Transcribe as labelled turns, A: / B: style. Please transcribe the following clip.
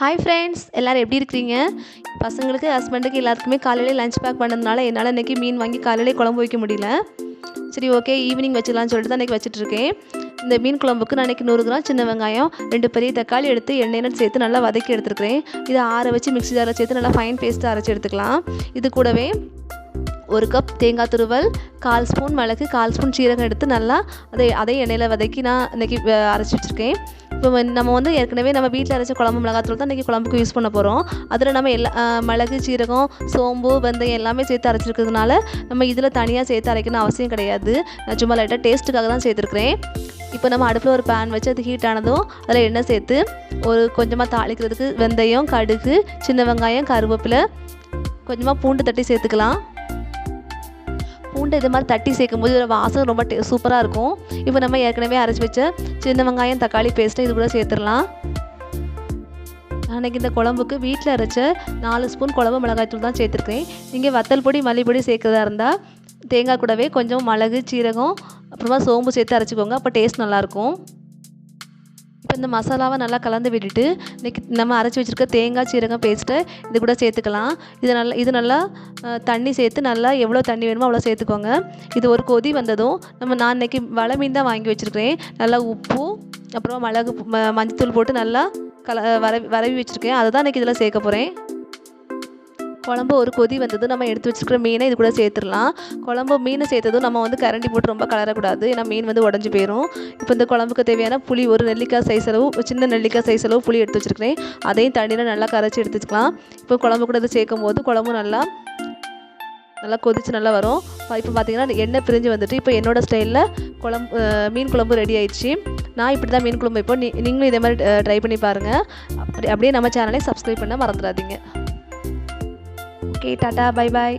A: Hi friends எல்லோரும் எப்படி இருக்கிறீங்க? பசங்களுக்கு ஹஸ்பண்டுக்கு எல்லாத்துக்குமே காலையிலே லஞ்ச் பேக் பண்ணதுனால என்னால் இன்றைக்கி மீன் வாங்கி காலையிலே குழம்பு வைக்க முடியல. சரி ஓகே ஈவினிங் வச்சிடலாம்னு சொல்லிட்டு தான் இன்றைக்கி வச்சுட்ருக்கேன் இந்த மீன் குழம்புக்கு நான் இன்றைக்கி நூறு கிராம் சின்ன வெங்காயம் ரெண்டு பெரிய தக்காளி எடுத்து எண்ணெயில் சேர்த்து நல்லா வதக்கி எடுத்துருக்கிறேன். இதை ஆற வச்சு மிக்ஸி ஜாரில் சேர்த்து நல்லா ஃபைன் பேஸ்ட்டு அரைச்சி எடுத்துக்கலாம். இது கூடவே ஒரு கப் தேங்காய் துருவல் கால் ஸ்பூன் மிளகு கால் ஸ்பூன் சீரகம் எடுத்து நல்லா அதை அதே எண்ணெயில் வதக்கி நான் இன்றைக்கி அரைச்சி வச்சுருக்கேன். இப்போ வந்து நம்ம வந்து ஏற்கனவே நம்ம வீட்டில் அரைச்ச குழம்பு மிளகாத்தூள் தான் இன்றைக்கி குழம்புக்கு யூஸ் பண்ண போகிறோம் அதில் நம்ம எல்லா மிளகு சீரகம் சோம்பு வெந்தயம் எல்லாமே சேர்த்து அரைச்சிருக்கிறதுனால நம்ம இதில் தனியாக சேர்த்து அரைக்கணும் அவசியம் கிடையாது. நான் சும்மா லைட்டாக டேஸ்ட்டுக்காக தான் சேர்த்துருக்குறேன். இப்போ நம்ம அடுப்பில் ஒரு பேன் வச்சு அது ஹீட் ஆனதும் அதில் எண்ணெய் சேர்த்து ஒரு கொஞ்சமாக தாளிக்கிறதுக்கு வெந்தயம் கடுகு சின்ன வெங்காயம் கருவேப்பிலை கொஞ்சமாக பூண்டு தட்டி சேர்த்துக்கலாம். பூண்டு இது மாதிரி தட்டி சேர்க்கும் போது இதோட வாசனை ரொம்ப டே சூப்பராக இருக்கும். இப்போ நம்ம ஏற்கனவே அரைச்சி வச்ச சின்ன வெங்காயம் தக்காளி பேஸ்ட்டை இது கூட சேர்த்துடலாம். அன்றைக்கி இந்த குழம்புக்கு வீட்டில் அரைச்ச நாலு ஸ்பூன் குழம்பு மிளகாய்த்தூள் தான் சேர்த்துருக்கேன். நீங்கள் வத்தல் பொடி மல்லிப்பொடி சேர்க்குறதா இருந்தால் தேங்காய் கூடவே கொஞ்சம் மிளகு சீரகம் அப்புறமா சோம்பு சேர்த்து அரைச்சிக்கோங்க. அப்போ டேஸ்ட் நல்லாயிருக்கும் இப்போ இந்த மசாலாவை நல்லா கலந்து விட்டுட்டு இன்றைக்கி நம்ம அரைச்சி வச்சுருக்க தேங்காய் சீரகம் பேஸ்ட்டை இது கூட சேர்த்துக்கலாம். இது நல்லா இது நல்லா தண்ணி சேர்த்து நல்லா எவ்வளோ தண்ணி வேணுமோ அவ்வளோ சேர்த்துக்கோங்க. இது ஒரு கொதி வந்ததும் நம்ம நான் இன்றைக்கி வலை மீன் தான் வாங்கி வச்சுருக்கிறேன். நல்லா உப்பு அப்புறம் மிளகு ம மஞ்சத்தூள் போட்டு நல்லா கல வரவி வரவி வச்சுருக்கேன். அதை தான் இன்றைக்கி இதில் சேர்க்க போகிறேன் குழம்பு ஒரு கொதி வந்ததும் நம்ம எடுத்து வச்சுருக்கிற மீனை இது கூட சேர்த்துடலாம். குழம்பு மீனை சேர்த்ததும் நம்ம வந்து கரண்டி போட்டு ரொம்ப கலரக்கூடாது. ஏன்னா மீன் வந்து உடஞ்சி போயிடும் இப்போ இந்த குழம்புக்கு தேவையான புளி ஒரு நெல்லிக்காய் சைஸ் அளவு சின்ன நெல்லிக்காய் சைஸ் அளவு புளி எடுத்து வச்சுருக்கிறேன். அதையும் தண்ணியில் நல்லா கரைச்சி எடுத்துக்கலாம். இப்போ குழம்பு கூட இதை சேர்க்கும் போது குழம்பு நல்லா நல்லா கொதிச்சு நல்லா வரும். இப்போ பார்த்தீங்கன்னா எண்ணெய் பிரிஞ்சு வந்துட்டு இப்போ என்னோட ஸ்டைலில் குழம்பு மீன் குழம்பு ரெடி ஆயிடுச்சு. நான் இப்படி தான் மீன் குழம்பு இப்போ நீ நீங்களும் இதே மாதிரி ட்ரை பண்ணி பாருங்கள் அப்படி அப்படியே நம்ம சேனலை சப்ஸ்கிரைப் பண்ண மறந்துடாதீங்க. Okay tata bye bye